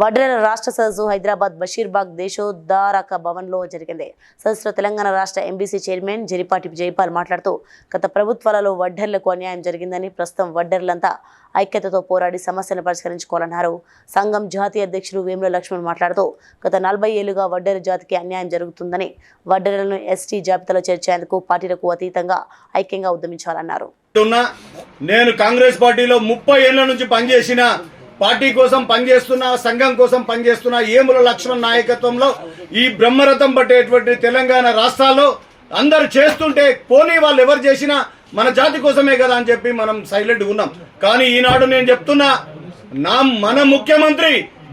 వడ్రేల రాష్ట్ర సదస్సు హైదరాబాద్ బషీర్బాగ్ దేశోద్ధారక భవన్లో జరిగింది. సదస్సులో తెలంగాణ రాష్ట్ర ఎంబీసీ చైర్మన్ జరిపాటి జైపాల్ మాట్లాడుతూ గత ప్రభుత్వాలలో వడ్డర్లకు అన్యాయం జరిగిందని ప్రస్తుతం వడ్డర్లంతా ఐక్యతతో పోరాడి సమస్యను పరిష్కరించుకోవాలన్నారు. సంఘం జాతీయ అధ్యక్షుడు వేముల లక్ష్మణ్ మాట్లాడుతూ గత నలభై ఏళ్ళుగా వడ్డెర జాతికి అన్యాయం జరుగుతుందని వడ్డెరలను ఎస్టీ జాబితాలో చేర్చేందుకు పార్టీలకు అతీతంగా ఐక్యంగా ఉద్యమించాలన్నారు. నేను కాంగ్రెస్ పార్టీలో ముప్పై ఏళ్ళ నుంచి పనిచేసిన పార్టీ కోసం పనిచేస్తున్నా సంఘం కోసం పనిచేస్తున్న ఏముల లక్ష్మణ్ నాయకత్వంలో ఈ బ్రహ్మరథం పట్టేటువంటి తెలంగాణ రాష్ట్రాల్లో అందరు చేస్తుంటే పోనీ వాళ్ళు ఎవరు చేసినా మన జాతి కోసమే కదా అని చెప్పి మనం సైలెంట్ ఉన్నాం. కానీ ఈనాడు నేను చెప్తున్నా నా మన ముఖ్యమంత్రి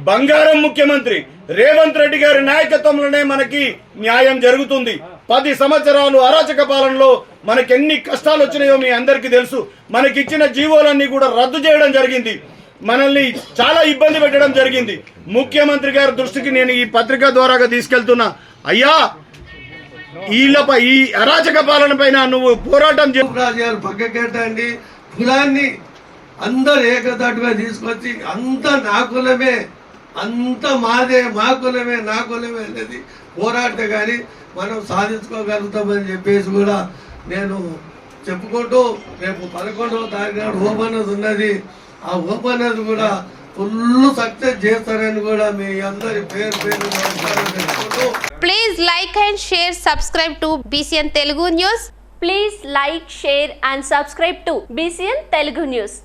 బంగారం ముఖ్యమంత్రి రేవంత్ రెడ్డి గారి నాయకత్వంలోనే మనకి న్యాయం జరుగుతుంది. పది సంవత్సరాలు అరాచక పాలనలో మనకి ఎన్ని కష్టాలు వచ్చినాయో మీ అందరికీ తెలుసు. మనకిచ్చిన జీవోలన్నీ కూడా రద్దు చేయడం జరిగింది. మనల్ని చాలా ఇబ్బంది పెట్టడం జరిగింది. ముఖ్యమంత్రి గారి దృష్టికి నేను ఈ పత్రిక ద్వారాగా తీసుకెళ్తున్నా. అయ్యా వీళ్ళపై ఈ అరాచక పాలన పైన నువ్వు పోరాటం చే రాజ్యాలు కులాన్ని అందరు ఏకతాటుగా తీసుకొచ్చి అంత నా కులమే అంత మాదే మా కులమే నా కులమే అనేది పోరాటం కానీ మనం సాధించుకోగలుగుతామని చెప్పేసి కూడా నేను చెప్పుకుంటూ రేపు పదకొండవ తారీఖు నాడు ఉన్నది. ఆ ఓపెనర్ కూడా ఫుల్ సక్సెస్ చేస్తారని కూడా మీ అందరి పేరు పేరు please like and share subscribe to BCN Telugu news please like share and subscribe to BCN Telugu news